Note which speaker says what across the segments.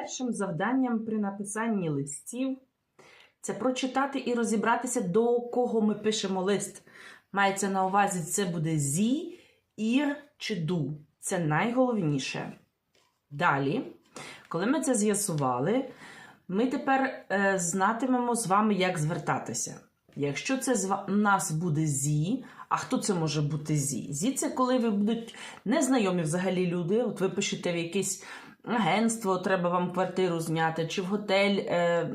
Speaker 1: першим завданням при написанні листів це прочитати і розібратися, до кого ми пишемо лист. Мається на увазі, це буде зі, ір чи ду. Це найголовніше. Далі, коли ми це з'ясували, ми тепер е, знатимемо з вами, як звертатися. Якщо це з нас буде зі, а хто це може бути зі? Зі це коли ви будуть незнайомі взагалі люди. От ви пишете в якесь агентство, треба вам квартиру зняти, чи в готель е,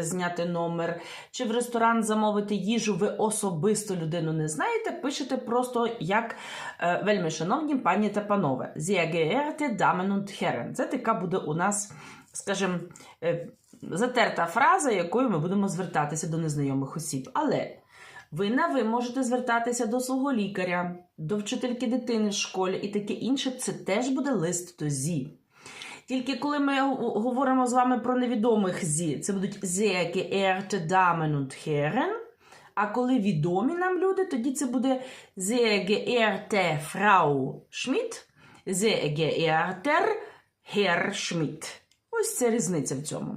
Speaker 1: зняти номер, чи в ресторан замовити їжу. Ви особисто людину не знаєте. Пишете просто як е, вельми шановні пані та панове. Sehr geehrte Damen Herren. Це така буде у нас, скажімо, е, затерта фраза, якою ми будемо звертатися до незнайомих осіб. Але ви на ви можете звертатися до свого лікаря, до вчительки дитини в школі і таке інше. Це теж буде лист до зі. Тільки коли ми говоримо з вами про невідомих зі, це будуть sehr geehrte Damen und Herren. А коли відомі нам люди, тоді це буде sehr geehrte Frau Schmidt, sehr geehrter Herr Schmidt. Ось це різниця в цьому.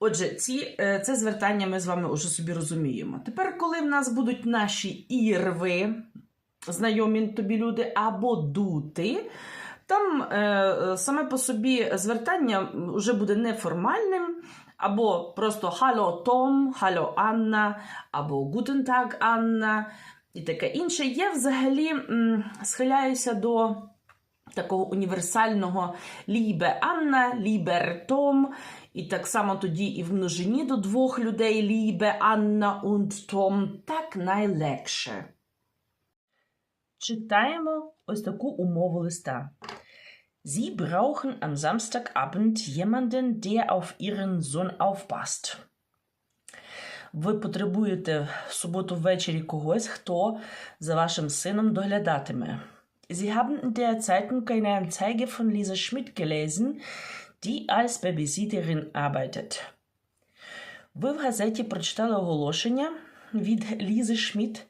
Speaker 1: Отже, ці, е, це звертання ми з вами вже собі розуміємо. Тепер, коли в нас будуть наші ірви, знайомі тобі люди, або дути, там е, е, саме по собі звертання вже буде неформальним, або просто Хало Том, Хало Анна, або Guten Tag, Анна і таке інше. Я взагалі м, схиляюся до такого універсального Лібе Анна, Лібер Том. І так само тоді і в множині до двох людей Лібе Анна und Том. Так найлегше. Читаємо ось таку умову листа. Sie brauchen am Samstagabend jemanden, der auf ihren Sohn aufpasst. Ви потребуєте в суботу ввечері когось, хто за вашим сином доглядатиме. Sie haben in der Zeitung eine Anzeige von Lisa Schmidt gelesen, die als Babysitterin arbeitet. Ви в газеті прочитали оголошення від Лізи Шмідт,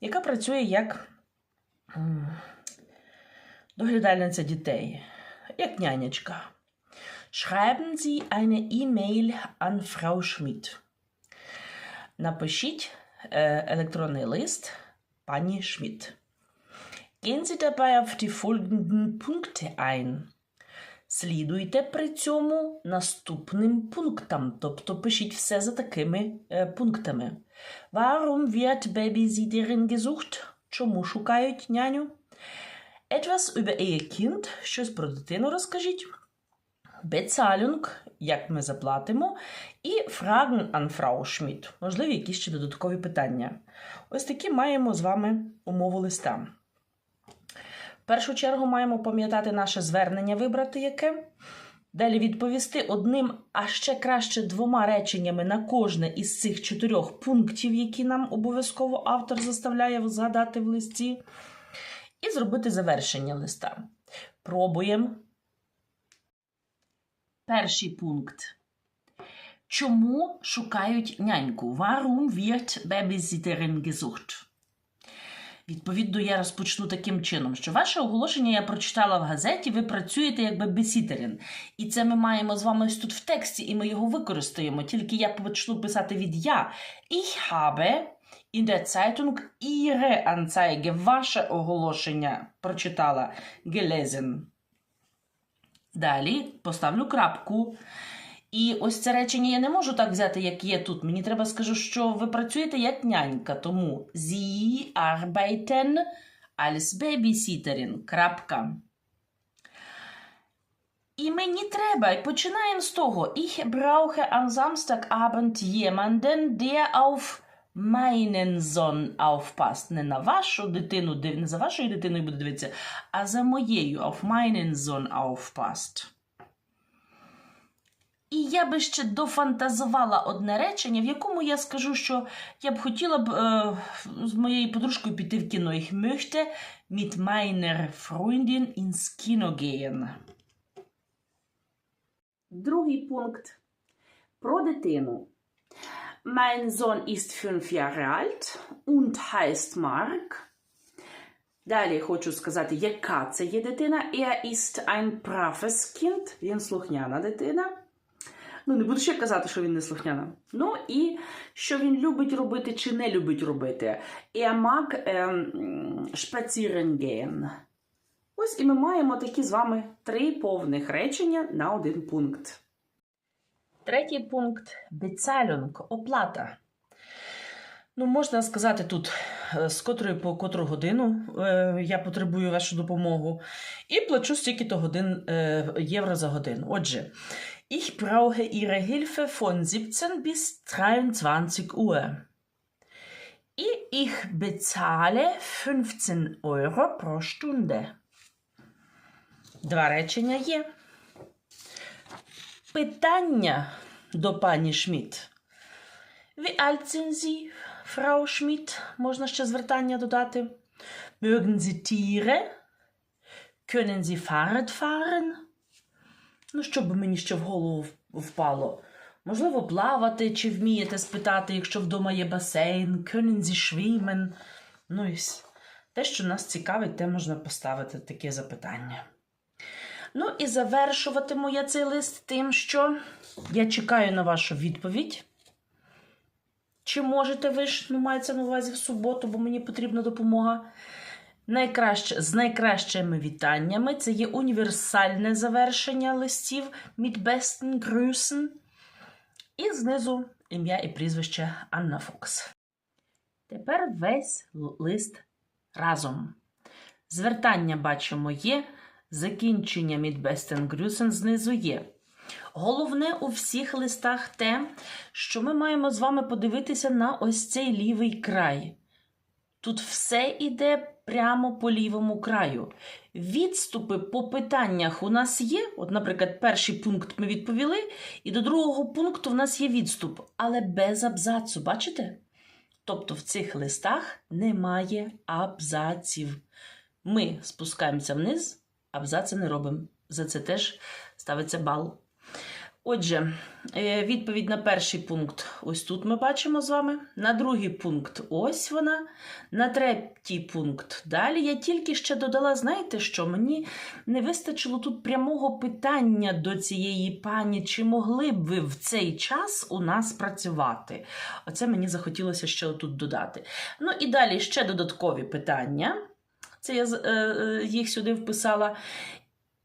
Speaker 1: яка працює як доглядальниця дітей, як нянячка. Schreiben Sie eine E-Mail an Frau Schmidt. Напишіть е, електронний лист пані Шмідт. Gehen Sie dabei auf die folgenden Punkte ein. Слідуйте при цьому наступним пунктам, тобто пишіть все за такими е, пунктами. Warum wird Babysitterin gesucht? Чому шукають няню? Etwas über ihr Kind, щось про дитину розкажіть. Bezahlung, як ми заплатимо, і Fragen an Frau Schmidt, можливі якісь ще додаткові питання. Ось такі маємо з вами умову листа. В першу чергу маємо пам'ятати наше звернення, вибрати яке. Далі відповісти одним, а ще краще двома реченнями на кожне із цих чотирьох пунктів, які нам обов'язково автор заставляє згадати в листі, і зробити завершення листа. Пробуємо. Перший пункт. Чому шукають няньку? Warum wird Babysitterin gesucht? Відповідно, я розпочну таким чином, що ваше оголошення я прочитала в газеті, ви працюєте як бебісітерин. І це ми маємо з вами ось тут в тексті, і ми його використаємо. Тільки я почну писати від я. Ich habe in der Zeitung Ihre Anzeige, ваше оголошення прочитала gelesen. Далі поставлю крапку. І ось це речення я не можу так взяти, як є тут. Мені треба скажу, що ви працюєте як нянька. Тому Sie arbeiten als Babysitterin. Крапка. І мені треба, і починаємо з того. Ich brauche am Samstagabend jemanden, der auf meinen Sohn aufpasst. Не на вашу дитину, не за вашою дитиною буде дивитися, а за моєю auf meinen Sohn aufpasst. І я би ще дофантазувала одне речення, в якому я скажу, що я б хотіла б е, з моєю подружкою піти в кіно. Ich möchte mit meiner Freundin ins Kino gehen. Другий пункт. Про дитину. Mein Sohn ist fünf Jahre alt und heißt Mark. Далі хочу сказати, яка це є дитина. Er ist ein braves Kind. Він слухняна дитина. Ну, не буду ще казати, що він не слухняна. Ну і що він любить робити чи не любить робити. Er mag ähm, spazieren gehen. Ось і ми маємо такі з вами три повних речення на один пункт. Третій пункт Bezahlung – оплата. Ну, можна сказати тут, е, з котрої по котру годину е, я потребую вашу допомогу, і плачу стільки-то годин е, євро за годину. Отже, ich brauche Ihre Hilfe von 17 bis 23 Uhr. Ich bezahle 15 Euro pro Stunde. Два речення є. Питання до пані Шмідт. Wie alt sind Sie? Можна ще звертання додати. Mögen Sie Tiere? Können Sie Fahrrad fahren? Ну, що би мені ще в голову впало? Можливо, плавати чи вмієте спитати, якщо вдома є басейн, können Sie schwimmen? Ну і те, що нас цікавить, те можна поставити таке запитання. Ну і завершуватиму я цей лист тим, що я чекаю на вашу відповідь. Чи можете ви ж, ну, мається на увазі в суботу, бо мені потрібна допомога. Найкраще, з найкращими вітаннями це є універсальне завершення листів mit besten Grüßen. І знизу ім'я і прізвище Анна Фокс. Тепер весь лист разом. Звертання бачимо є, закінчення besten знизу є. Головне у всіх листах те, що ми маємо з вами подивитися на ось цей лівий край. Тут все йде прямо по лівому краю. Відступи по питаннях у нас є. От, наприклад, перший пункт ми відповіли, і до другого пункту в нас є відступ, але без абзацу, бачите? Тобто в цих листах немає абзаців. Ми спускаємося вниз, абзаци не робимо. За це теж ставиться бал. Отже, е, відповідь на перший пункт ось тут ми бачимо з вами. На другий пункт ось вона. На третій пункт далі. Я тільки ще додала, знаєте що? Мені не вистачило тут прямого питання до цієї пані, чи могли б ви в цей час у нас працювати? Оце мені захотілося ще тут додати. Ну і далі ще додаткові питання. Це я е, е, їх сюди вписала.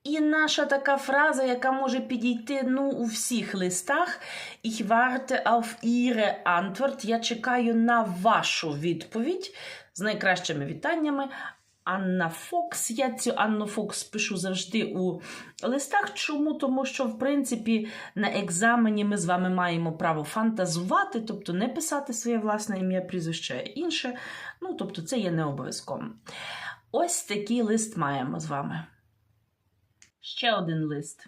Speaker 1: І наша така фраза, яка може підійти ну, у всіх листах. Ich warte auf Ihre Antwort. Я чекаю на вашу відповідь з найкращими вітаннями. Анна Фокс. Я цю Анну Фокс пишу завжди у листах. Чому? Тому що, в принципі, на екзамені ми з вами маємо право фантазувати, тобто не писати своє власне ім'я, прізвище, інше. Ну, тобто, це є не обов'язково. Ось такий лист маємо з вами. Ще один лист.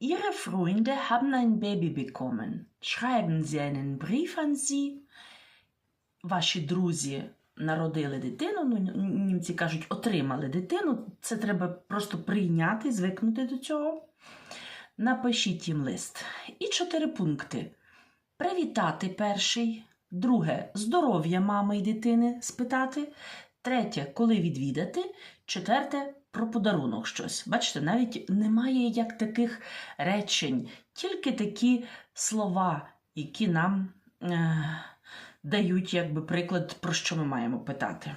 Speaker 1: Ihre Freunde haben ein Baby bekommen. Schreiben Sie einen Brief an sie. Ваші друзі народили дитину, ну, німці кажуть, отримали дитину. Це треба просто прийняти, звикнути до цього. Напишіть їм лист. І чотири пункти: привітати перший. Друге здоров'я мами і дитини спитати. Третє, коли відвідати. Четверте про подарунок щось. Бачите, навіть немає як таких речень, тільки такі слова, які нам е, дають якби приклад, про що ми маємо питати.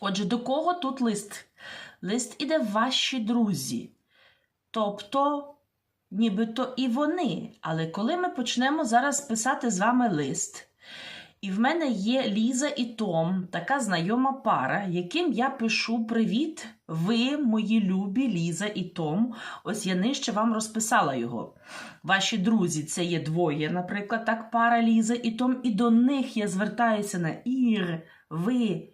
Speaker 1: Отже, до кого тут лист? Лист іде ваші друзі. Тобто, нібито і вони. Але коли ми почнемо зараз писати з вами лист, і в мене є Ліза і Том, така знайома пара, яким я пишу привіт, ви, мої любі Ліза і Том. Ось я нижче вам розписала його. Ваші друзі, це є двоє, наприклад, так, пара Ліза і Том, і до них я звертаюся на ір, ви.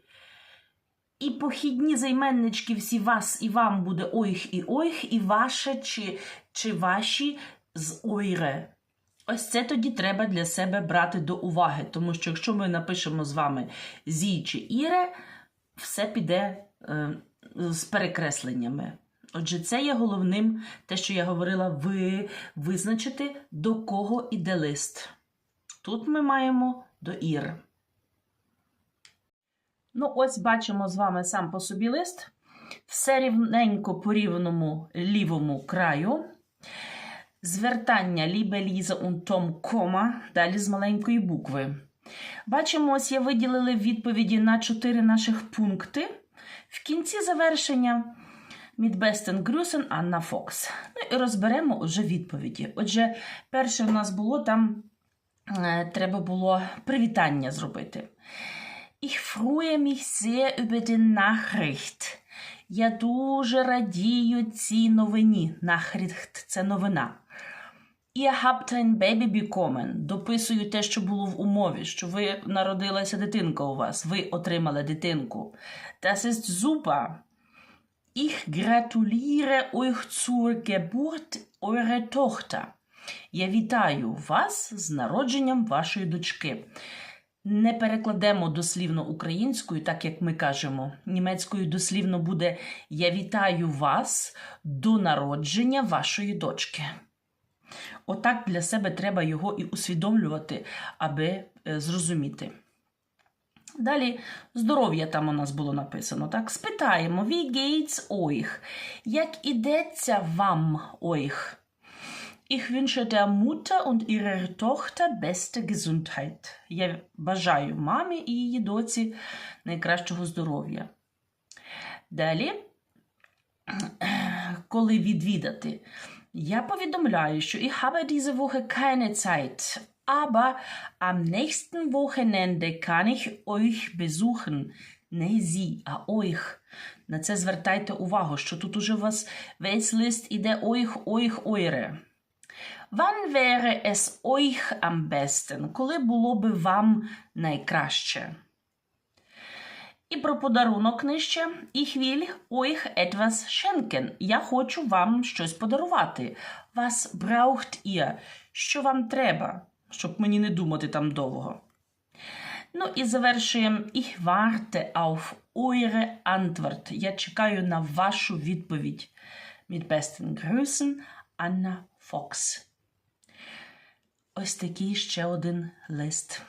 Speaker 1: І похідні займеннички всі вас і вам буде ойх і ойх, і ваше чи, чи ваші з ойре. Ось це тоді треба для себе брати до уваги, тому що якщо ми напишемо з вами зі чи іре, все піде е, з перекресленнями. Отже, це є головним, те, що я говорила, ви визначити, до кого іде лист. Тут ми маємо до ір. Ну, ось бачимо з вами сам по собі лист. Все рівненько по рівному лівому краю. Звертання Лібе Ліза Том кома, далі з маленької букви. Бачимо, ось я виділили відповіді на чотири наших пункти. В кінці завершення Мідбестен Грюсен Анна Фокс. Ну і розберемо вже відповіді. Отже, перше у нас було там, е, треба було привітання зробити. Ich freue mich sehr über die Nachricht. Я дуже радію цій новині. Nachricht – це новина. Ihr habt ein Baby bekommen. Дописую те, що було в умові, що ви народилася дитинка у вас. Ви отримали дитинку. Das ist super. Ich gratuliere euch zur Geburt eurer Tochter. Я вітаю вас з народженням вашої дочки. Не перекладемо дослівно українською, так як ми кажемо. Німецькою дослівно буде Я вітаю вас до народження вашої дочки. Отак для себе треба його і усвідомлювати, аби е, зрозуміти. Далі здоров'я там у нас було написано. Так, спитаємо: Wie geht's euch? Як ідеться вам euch? Ich wünsche der Mutter und ihrer Tochter beste Gesundheit. Я бажаю мамі і її доці найкращого здоров'я. Далі, коли відвідати, я повідомляю, що ich habe diese Woche keine Zeit, aber am nächsten Wochenende kann ich euch besuchen. Не sie, а euch. На це звертайте увагу, що тут уже у вас весь лист іде euch, euch, eure. Wann wäre es euch am besten? Коли було би вам найкраще? І про подарунок нижче. Ich will euch etwas schenken. Я хочу вам щось подарувати. Was braucht ihr? Що вам треба? Щоб мені не думати там довго. Ну і завершуємо. Ich warte auf eure Antwort. Я чекаю на вашу відповідь. Mit besten Grüßen, Anna Fox. Ось такий ще один лист.